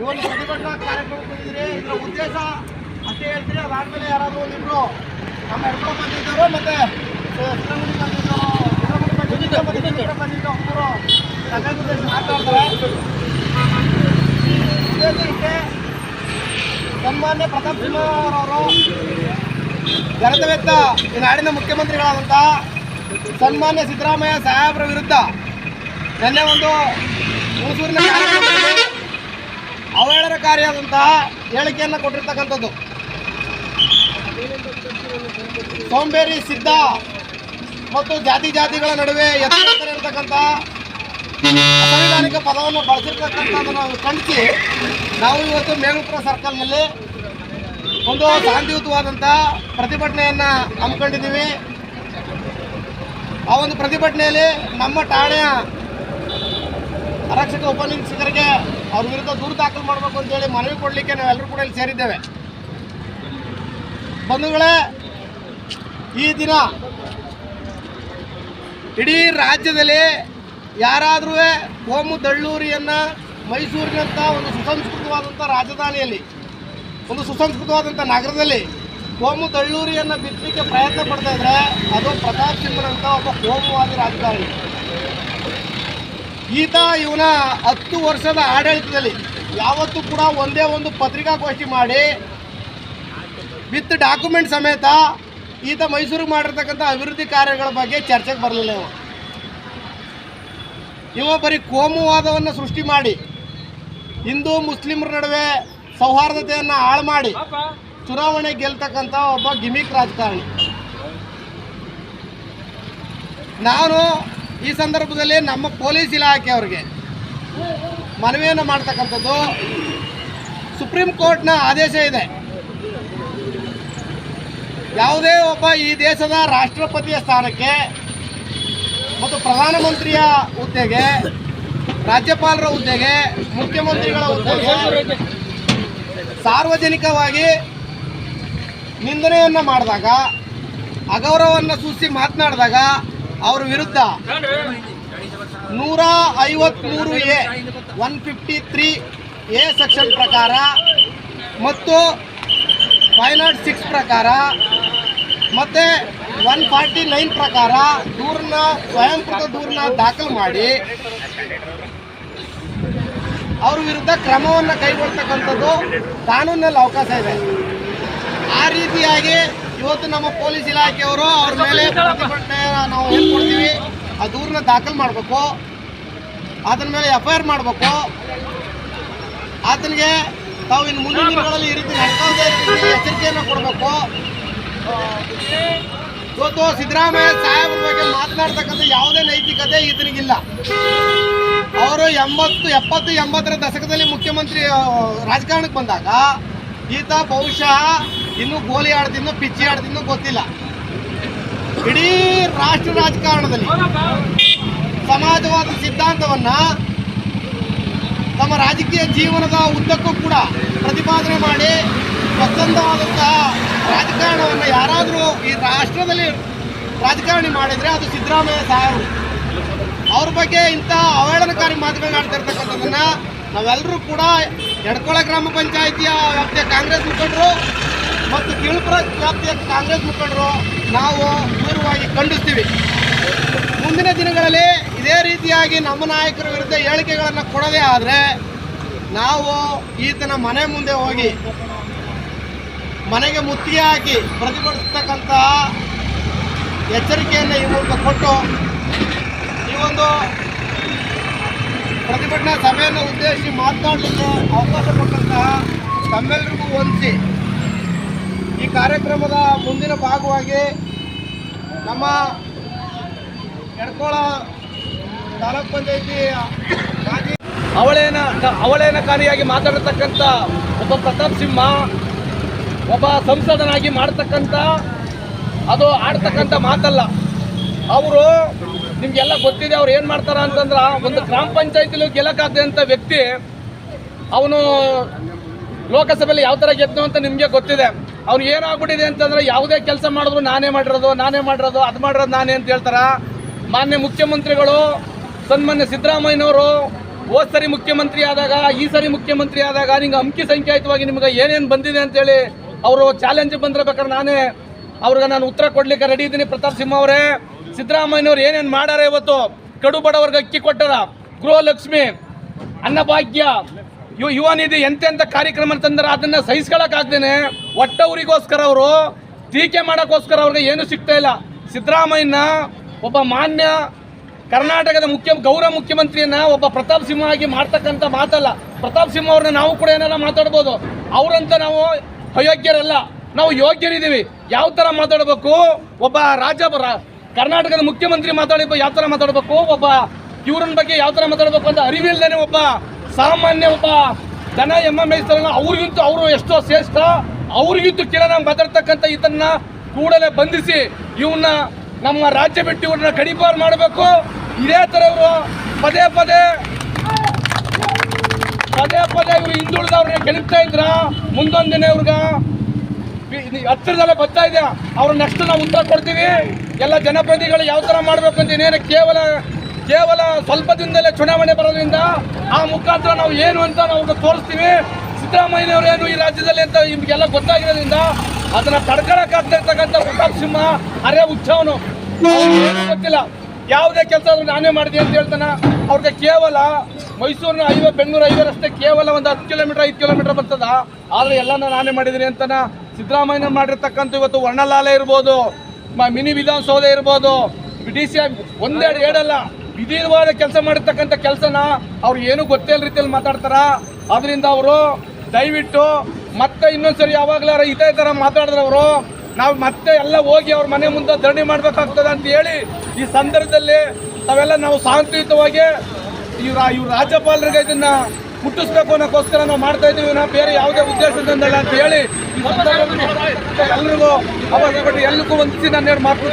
ಒಂದು ಪ್ರತಿಭಟನಾ ಕಾರ್ಯಕ್ರಮ ಬಂದಿದ್ರೆ ಇದರ ಉದ್ದೇಶ ಅಷ್ಟೇ ಹೇಳ್ತೀರಿ ಅದಾದ್ಮೇಲೆ ಯಾರಾದರೂ ಒಂದಿಬ್ರು ನಮ್ಮ ಹೆಡ್ಕೊಂಡು ಬಂದಿದ್ದರು ಮತ್ತೆ ಬಂದಿದ್ದು, ಉದ್ದೇಶ ಮಾತಾಡ್ತಾರೆ ಉದ್ದೇಶ ಇಷ್ಟೇ ಸನ್ಮಾನ್ಯ ಪ್ರತಾಪ್ ಸಿಂಹರವರು ಜನತವೆತ್ತ ಈ ನಾಡಿನ ಮುಖ್ಯಮಂತ್ರಿಗಳಾದಂಥ ಸನ್ಮಾನ್ಯ ಸಿದ್ದರಾಮಯ್ಯ ಸಾಹೇಬರ ವಿರುದ್ಧ ನಿನ್ನೆ ಒಂದು ಮೈಸೂರಿನ ಅವಹೇಳನಕಾರಿಯಾದಂತಹ ಹೇಳಿಕೆಯನ್ನು ಕೊಟ್ಟಿರ್ತಕ್ಕಂಥದ್ದು. ಸೋಂಬೇರಿ ಸಿದ್ಧ ಮತ್ತು ಜಾತಿ ಜಾತಿಗಳ ನಡುವೆ ಎತ್ತರದಲ್ಲಿ ಇರತಕ್ಕಂಥ ಅಸಂವಿಧಾನಿಕ ಪದವನ್ನು ಬಳಸಿರ್ತಕ್ಕಂಥದ್ದನ್ನು ಖಂಡಿಸಿ, ನಾವು ಇವತ್ತು ಮೇಲುಪುರ ಸರ್ಕಲ್ನಲ್ಲಿ ಒಂದು ಶಾಂತಿಯುತವಾದಂಥ ಪ್ರತಿಭಟನೆಯನ್ನು ಹಮ್ಮಿಕೊಂಡಿದ್ದೀವಿ. ಆ ಒಂದು ಪ್ರತಿಭಟನೆಯಲ್ಲಿ ನಮ್ಮ ಠಾಣೆಯ ಆರಕ್ಷಕ ಉಪನಿರೀಕ್ಷಕರಿಗೆ ಅವ್ರ ವಿರುದ್ಧ ದೂರು ದಾಖಲು ಮಾಡಬೇಕು ಅಂತೇಳಿ ಮನವಿ ಕೊಡಲಿಕ್ಕೆ ನಾವೆಲ್ಲರೂ ಕೂಡ ಇಲ್ಲಿ ಸೇರಿದ್ದೇವೆ. ಬಂಧುಗಳೇ, ಈ ದಿನ ಇಡೀ ರಾಜ್ಯದಲ್ಲಿ ಯಾರಾದರೂ ಕೋಮು ದಳ್ಳೂರಿಯನ್ನು ಮೈಸೂರಿನಂಥ ಒಂದು ಸುಸಂಸ್ಕೃತವಾದಂಥ ರಾಜಧಾನಿಯಲ್ಲಿ, ಒಂದು ಸುಸಂಸ್ಕೃತವಾದಂಥ ನಗರದಲ್ಲಿ ಕೋಮು ದಳ್ಳೂರಿಯನ್ನು ಬಿತ್ತಲಿಕ್ಕೆ ಪ್ರಯತ್ನ ಪಡ್ತಾ ಇದ್ರೆ ಅದು ಪ್ರತಾಪ್ ಸಿಂಹನಂತ ಒಬ್ಬ ಕೋಮುವಾದಿ ರಾಜಕಾರಣಿ ಈತ ಇವನ ಹತ್ತು ವರ್ಷದ ಆಡಳಿತದಲ್ಲಿ ಯಾವತ್ತೂ ಕೂಡ ಒಂದೇ ಒಂದು ಪತ್ರಿಕಾಗೋಷ್ಠಿ ಮಾಡಿ, ವಿತ್ ಡಾಕ್ಯುಮೆಂಟ್ ಸಮೇತ ಈತ ಮೈಸೂರಿಗೆ ಮಾಡಿರ್ತಕ್ಕಂಥ ಅಭಿವೃದ್ಧಿ ಕಾರ್ಯಗಳ ಬಗ್ಗೆ ಚರ್ಚೆಗೆ ಬರಲಿಲ್ಲ ಇವ. ಇವ ಬರೀ ಕೋಮುವಾದವನ್ನು ಸೃಷ್ಟಿ ಮಾಡಿ, ಹಿಂದೂ ಮುಸ್ಲಿಮರ ನಡುವೆ ಸೌಹಾರ್ದತೆಯನ್ನು ಹಾಳು ಮಾಡಿ ಚುನಾವಣೆ ಗೆಲ್ತಕ್ಕಂಥ ಒಬ್ಬ ಗಿಮಿಕ್ ರಾಜಕಾರಣಿ. ನಾನು ಈ ಸಂದರ್ಭದಲ್ಲಿ ನಮ್ಮ ಪೊಲೀಸ್ ಇಲಾಖೆಯವರಿಗೆ ಮನವಿಯನ್ನು ಮಾಡ್ತಕ್ಕಂಥದ್ದು ಸುಪ್ರೀಂ ಕೋರ್ಟ್ನ ಆದೇಶ ಇದೆ. ಯಾವುದೇ ಒಬ್ಬ ಈ ದೇಶದ ರಾಷ್ಟ್ರಪತಿಯ ಸ್ಥಾನಕ್ಕೆ ಮತ್ತು ಪ್ರಧಾನಮಂತ್ರಿಯ ಹುದ್ದೆಗೆ, ರಾಜ್ಯಪಾಲರ ಹುದ್ದೆಗೆ, ಮುಖ್ಯಮಂತ್ರಿಗಳ ಹುದ್ದೆಗೆ ಸಾರ್ವಜನಿಕವಾಗಿ ನಿಂದನೆಯನ್ನು ಮಾಡಿದಾಗ ಅಗೌರವವನ್ನು ಸೂಚಿಸಿ ಮಾತನಾಡಿದಾಗ ಅವರ ವಿರುದ್ಧ ನೂರ ಐವತ್ತ್ಮೂರು A one fifty three A section ಪ್ರಕಾರ ಮತ್ತು ಫೈವ್ ನಾಟ್ ಸಿಕ್ಸ್ ಪ್ರಕಾರ ಮತ್ತು ಒನ್ ಫಾರ್ಟಿ ನೈನ್ ಪ್ರಕಾರ ದೂರನ್ನ ಸ್ವಯಂಕೃತ ದೂರನ್ನ ದಾಖಲು ಮಾಡಿ ಅವ್ರ ವಿರುದ್ಧ ಕ್ರಮವನ್ನು ಕೈಗೊಳ್ತಕ್ಕಂಥದ್ದು ಕಾನೂನಲ್ಲಿ ಅವಕಾಶ ಇದೆ. ಆ ರೀತಿಯಾಗಿ ಇವತ್ತು ನಮ್ಮ ಪೊಲೀಸ್ ಇಲಾಖೆಯವರು ಅವ್ರ ಮೇಲೆ ಪ್ರತಿಭಟನೆ ನಾವು ಹೇಳ್ಕೊಡ್ತೀವಿ ಆ ದೂರನ್ನ ದಾಖಲು ಮಾಡಬೇಕು ಅದನ್ನ ಮೇಲೆ ಎಫ್ ಐ ಆರ್ ಮಾಡಬೇಕು. ಆತನಿಗೆ ತಾವು ಇನ್ನು ಮುಂದಿನ ದಿನಗಳಲ್ಲಿ ಈ ರೀತಿ ಎಚ್ಚರಿಕೆಯನ್ನು ಕೊಡಬೇಕು. ಇವತ್ತು ಸಿದ್ದರಾಮಯ್ಯ ಸಾಹೇಬ್ರ ಬಗ್ಗೆ ಮಾತನಾಡ್ತಕ್ಕಂಥ ಯಾವುದೇ ನೈತಿಕತೆ ಈತನಿಗಿಲ್ಲ. ಅವರು ಎಂಬತ್ತು ಎಪ್ಪತ್ತು ಎಂಬತ್ತರ ದಶಕದಲ್ಲಿ ಮುಖ್ಯಮಂತ್ರಿ ರಾಜಕಾರಣಕ್ಕೆ ಬಂದಾಗ ಈತ ಬಹುಶಃ ಇನ್ನೂ ಗೋಲಿ ಆಡದಿನ್ನು ಪಿಚ್ಚಿ ಆಡದಿನ್ನು ಗೊತ್ತಿಲ್ಲ. ಇಡೀ ರಾಷ್ಟ್ರ ರಾಜಕಾರಣದಲ್ಲಿ ಸಮಾಜವಾದ ಸಿದ್ಧಾಂತವನ್ನ ತಮ್ಮ ರಾಜಕೀಯ ಜೀವನದ ಉದ್ದಕ್ಕೂ ಕೂಡ ಪ್ರತಿಪಾದನೆ ಮಾಡಿ ಸ್ವಚ್ಛಂದವಾದಂತಹ ರಾಜಕಾರಣವನ್ನು ಯಾರಾದರೂ ಈ ರಾಷ್ಟ್ರದಲ್ಲಿ ರಾಜಕಾರಣಿ ಮಾಡಿದರೆ ಅದು ಸಿದ್ದರಾಮಯ್ಯ ಸಾಹೇಬರು. ಅವ್ರ ಬಗ್ಗೆ ಇಂಥ ಅವಹೇಳನಕಾರಿ ಮಾತುಗಳನ್ನ ಆಡ್ತಿರ್ತಕ್ಕಂಥದ್ದನ್ನು ನಾವೆಲ್ಲರೂ ಕೂಡ ಎಡ್ಕೊಳ ಗ್ರಾಮ ಪಂಚಾಯಿತಿಯ ವ್ಯಾಪ್ತಿಯ ಕಾಂಗ್ರೆಸ್ ಮುಖಂಡರು ಮತ್ತು ಕಿಳುಪುರ ವ್ಯಾಪ್ತಿಯ ಕಾಂಗ್ರೆಸ್ ಮುಖಂಡರು ನಾವು ದೂರವಾಗಿ ಖಂಡಿಸ್ತೀವಿ. ಮುಂದಿನ ದಿನಗಳಲ್ಲಿ ಇದೇ ರೀತಿಯಾಗಿ ನಮ್ಮ ನಾಯಕರ ವಿರುದ್ಧ ಹೇಳಿಕೆಗಳನ್ನು ಕೊಡದೇ ಆದರೆ ನಾವು ಈತನ ಮನೆ ಮುಂದೆ ಹೋಗಿ ಮನೆಗೆ ಮುತ್ತಿಗೆ ಹಾಕಿ ಪ್ರತಿಭಟಿಸ್ತಕ್ಕಂತಹ ಎಚ್ಚರಿಕೆಯನ್ನು ಈ ಮೂಲಕ ಕೊಟ್ಟು ಈ ಒಂದು ಪ್ರತಿಭಟನಾ ಸಭೆಯನ್ನು ಉದ್ದೇಶಿಸಿ ಮಾತನಾಡಲಿಕ್ಕೆ ಅವಕಾಶ ಕೊಟ್ಟಂತಹ ತಮ್ಮೆಲ್ಲರಿಗೂ ವಂದಿಸಿ ಈ ಕಾರ್ಯಕ್ರಮದ ಮುಂದಿನ ಭಾಗವಾಗಿ ನಮ್ಮ ಎಡ್ಕೋಳ ತಾಲೂಕ್ ಪಂಚಾಯಿತಿ ಮಾಜಿ ಅವಳೇನ ಅವಳೇನಕಾರಿಯಾಗಿ ಮಾತಾಡತಕ್ಕಂಥ ಒಬ್ಬ ಪ್ರತಾಪ್ ಸಿಂಹ, ಒಬ್ಬ ಸಂಸದನಾಗಿ ಮಾಡ್ತಕ್ಕಂಥ ಅದು ಆಡ್ತಕ್ಕಂಥ ಮಾತಲ್ಲ. ಅವರು ನಿಮಗೆಲ್ಲ ಗೊತ್ತಿದೆ ಅವ್ರು ಏನು ಮಾಡ್ತಾರ ಅಂತಂದ್ರೆ ಒಂದು ಗ್ರಾಮ ಪಂಚಾಯತಿಲಿ ಗೆಲ್ಲಕ್ಕಾಗದಂಥ ವ್ಯಕ್ತಿ ಅವನು ಲೋಕಸಭೆಯಲ್ಲಿ ಯಾವ ಥರ ಗೆದ್ದು ಅಂತ ನಿಮಗೆ ಗೊತ್ತಿದೆ. ಅವ್ನು ಏನಾಗ್ಬಿಟ್ಟಿದೆ ಅಂತಂದ್ರೆ ಯಾವುದೇ ಕೆಲಸ ಮಾಡಿದ್ರು ನಾನೇ ಮಾಡಿರೋದು ನಾನೇ ಮಾಡಿರೋದು, ಅದು ಮಾಡಿರೋದು ನಾನೇ ಅಂತ ಹೇಳ್ತಾರೆ? ಮಾನ್ಯ ಮುಖ್ಯಮಂತ್ರಿಗಳು, ಸನ್ಮಾನ್ಯ ಸಿದ್ದರಾಮಯ್ಯನವರು, ಹೋದ್ ಸರಿ ಮುಖ್ಯಮಂತ್ರಿ ಆದಾಗ, ಈ ಸರಿ ಮುಖ್ಯಮಂತ್ರಿ ಆದಾಗ ನಿಂಗೆ ಅಂಕಿ ಸಂಖ್ಯಾಯುತವಾಗಿ ನಿಮ್ಗೆ ಏನೇನು ಬಂದಿದೆ ಅಂತೇಳಿ ಅವರು ಚಾಲೆಂಜ್ ಬಂದಿರ್ಬೇಕಾದ್ರೆ ನಾನೇ ಅವ್ರಿಗೆ ನಾನು ಉತ್ತರ ಕೊಡ್ಲಿಕ್ಕೆ ರೆಡಿ ಇದ್ದೀನಿ. ಪ್ರತಾಪ್ ಸಿಂಹ ಅವರೇ, ಸಿದ್ದರಾಮಯ್ಯನವ್ರು ಏನೇನು ಮಾಡಾರ ಇವತ್ತು? ಕಡು ಬಡವರ್ಗೆ ಅಕ್ಕಿ ಕೊಟ್ಟಾರ. ಗೃಹಲಕ್ಷ್ಮಿ, ಅನ್ನಭಾಗ್ಯ ಯು ಯುವ ನಿಧಿ ಎಂತೆಂಥ ಕಾರ್ಯಕ್ರಮ ತಂದ್ರೆ ಅದನ್ನ ಸಹಿಸ್ಕೊಳಕ್ಕಾಗ್ದೇನೆ ಒಟ್ಟವರಿಗೋಸ್ಕರ ಅವರು, ಟೀಕೆ ಮಾಡೋಕ್ಕೋಸ್ಕರ ಅವ್ರಿಗೆ ಏನು ಸಿಗ್ತಾ ಇಲ್ಲ. ಸಿದ್ದರಾಮಯ್ಯನ ಒಬ್ಬ ಮಾನ್ಯ ಕರ್ನಾಟಕದ ಮುಖ್ಯ, ಗೌರವ ಮುಖ್ಯಮಂತ್ರಿಯನ್ನ ಒಬ್ಬ ಪ್ರತಾಪ್ ಸಿಂಹ ಆಗಿ ಮಾಡ್ತಕ್ಕಂಥ ಮಾತಲ್ಲ. ಪ್ರತಾಪ್ ಸಿಂಹ ಅವ್ರನ್ನ ನಾವು ಕೂಡ ಏನಾರ ಮಾತಾಡ್ಬೋದು? ಅವರಂತ ನಾವು ಅಯೋಗ್ಯರಲ್ಲ. ನಾವು ಯೋಗ್ಯರಿದ್ದೀವಿ. ಯಾವ ಥರ ಮಾತಾಡಬೇಕು? ಒಬ್ಬ ರಾಜ್ಯ ಕರ್ನಾಟಕದ ಮುಖ್ಯಮಂತ್ರಿ ಮಾತಾಡಿ ಯಾವ ಥರ ಮಾತಾಡಬೇಕು? ಒಬ್ಬ ಇವ್ರನ್ನ ಬಗ್ಗೆ ಯಾವ ಥರ ಮಾತಾಡಬೇಕು ಅಂತ ಅರಿವಿಲ್ಲದೇ ಒಬ್ಬ ಸಾಮಾನ್ಯ ಒಬ್ಬ ದನ ಎಮ್ಮ ಮೇಯಿಸ್ತಾರಲ್ಲ ಅವ್ರಿಗಿಂತೂ ಅವರು ಎಷ್ಟೋ ಶ್ರೇಷ್ಠ, ಅವ್ರಿಗಿಂತೂ ಕಿರಣ ಬದರ್ತಕ್ಕಂಥ ಇದನ್ನ ಕೂಡಲೇ ಬಂಧಿಸಿ ಇವನ್ನ ನಮ್ಮ ರಾಜ್ಯ ಬಿಟ್ಟು ಇವ್ರನ್ನ ಕಡಿಪಾರು ಮಾಡಬೇಕು. ಇದೇ ಥರ ಇವರು ಪದೇ ಪದೇ ಪದೇ ಪದೇ ಇವರು ಹಿಂದುಳಿದವ್ರನ್ನ ಗೆಲುಪ್ತಾ ಇದ್ರ. ಮುಂದೊಂದು ದಿನ ಇವ್ರಿಗ ಹತ್ತಿರದಲ್ಲೇ ಬರ್ತಾ ಇದೆ. ಅವ್ರ ನೆಕ್ಸ್ಟ್ ನಾವು ಉತ್ತರ ಕೊಡ್ತೀವಿ. ಎಲ್ಲ ಜನಪ್ರತಿನಿಧಿಗಳು ಯಾವ ಥರ ಮಾಡಬೇಕು ಅಂತ ಇನ್ನೇನು ಕೇವಲ ಕೇವಲ ಸ್ವಲ್ಪ ದಿನದಲ್ಲೇ ಚುನಾವಣೆ ಬರೋದ್ರಿಂದ ಆ ಮುಖಾಂತರ ನಾವು ಏನು ಅಂತ ನಾವು ತೋರಿಸ್ತೀವಿ. ಸಿದ್ದರಾಮಯ್ಯನವರು ಏನು ಈ ರಾಜ್ಯದಲ್ಲಿ ಅಂತ ನಿಮಗೆಲ್ಲ ಗೊತ್ತಾಗಿರೋದ್ರಿಂದ ಅದನ್ನ ತಡ್ಕೊಳಕ್ಕಾಗ್ತಾ ಇರ್ತಕ್ಕಂಥ ಪ್ರತಾಪ್ ಸಿಂಹ ಅರೆ ಉತ್ಸವನು ಗೊತ್ತಿಲ್ಲ. ಯಾವುದೇ ಕೆಲಸ ನಾನೇ ಮಾಡಿದೆ ಅಂತ ಹೇಳ್ತಾನೆ. ಅವ್ರಿಗೆ ಕೇವಲ ಮೈಸೂರಿನ ಹೈವೇ ಬೆಂಗಳೂರು ಹೈವೇ ರಸ್ತೆ ಕೇವಲ ಒಂದು ಹತ್ತು ಕಿಲೋಮೀಟರ್, ಐದು ಕಿಲೋಮೀಟರ್ ಬರ್ತದ. ಆದರೆ ಎಲ್ಲನ ನಾನೇ ಮಾಡಿದ್ದೀನಿ ಅಂತನ ಸಿದ್ದರಾಮಯ್ಯ ಮಾಡಿರ್ತಕ್ಕಂಥ ಇವತ್ತು ವರ್ಣಲಾಲ ಇರ್ಬೋದು ಮಿನಿ ವಿಧಾನಸೌಧ ಇರ್ಬೋದು, ಡಿ ಸಿ ಒಂದೆರಡು ಎರಡಲ್ಲ. ವಿಧಿವಾದ ಕೆಲಸ ಮಾಡಿರ್ತಕ್ಕಂಥ ಕೆಲಸನ ಅವ್ರು ಏನು ಗೊತ್ತೇ ಇಲ್ಲ ರೀತಿಯಲ್ಲಿ ಮಾತಾಡ್ತಾರ? ಅದರಿಂದ ಅವರು ದಯವಿಟ್ಟು ಮತ್ತೆ ಇನ್ನೊಂದ್ಸರಿ ಯಾವಾಗಲಾರ ಇದೇ ಥರ ಮಾತಾಡಿದ್ರೆ ಅವರು, ನಾವು ಮತ್ತೆ ಎಲ್ಲ ಹೋಗಿ ಅವ್ರ ಮನೆ ಮುಂದೆ ಧರಣಿ ಮಾಡಬೇಕಾಗ್ತದೆ ಅಂತ ಹೇಳಿ ಈ ಸಂದರ್ಭದಲ್ಲಿ ನಾವೆಲ್ಲ ನಾವು ಶಾಂತಿಯುತವಾಗಿ ಇವ್ರ ಇವ್ರ ರಾಜ್ಯಪಾಲರಿಗೆ ಇದನ್ನ ಮುಟ್ಟಿಸ್ಬೇಕು ಅನ್ನೋಕ್ಕೋಸ್ಕರ ನಾವು ಮಾಡ್ತಾ ಇದೀವಿ ನಾವು ಬೇರೆ ಯಾವುದೇ ಉದ್ದೇಶದಿಂದಲ್ಲ ಅಂತ ಹೇಳಿ ಎಲ್ಲರಿಗೂ ಅವಾಗ ಎಲ್ಲರಿಗೂ ಒಂದಿಸಿ ನಾನು ಮಾತು